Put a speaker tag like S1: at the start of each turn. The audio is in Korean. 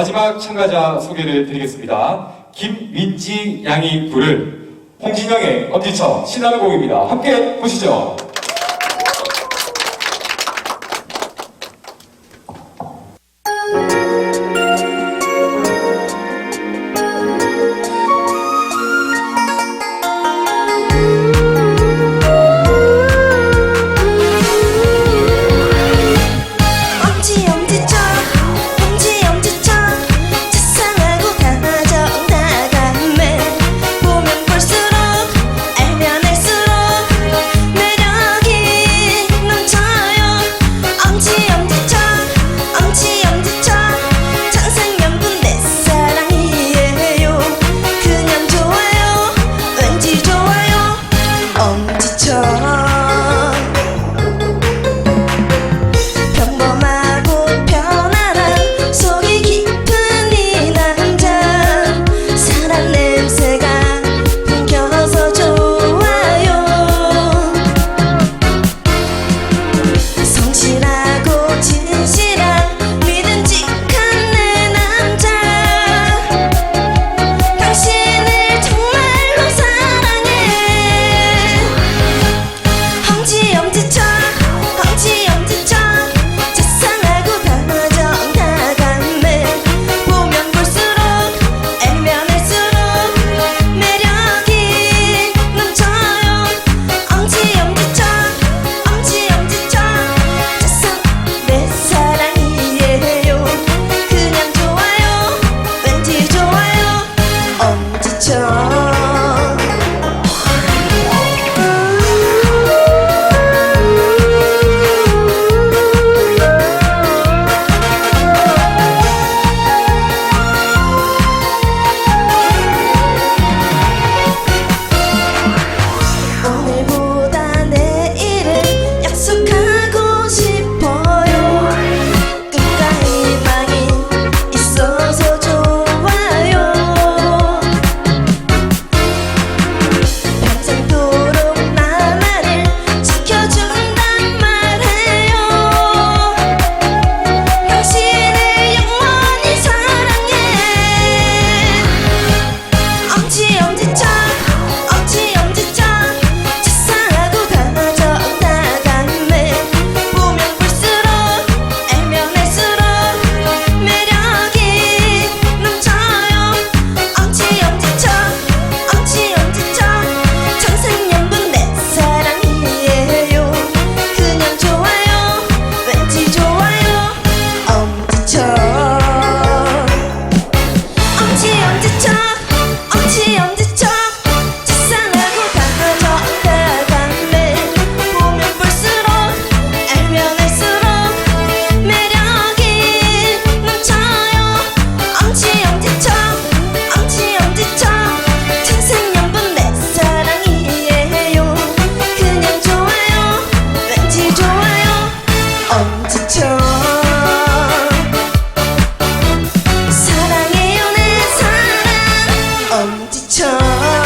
S1: 마지막 참가자 소개를 드리겠습니다. 김민지 양이 부를 홍진영의 엄지척 신나는 곡입니다. 함께 보시죠. 엄지척.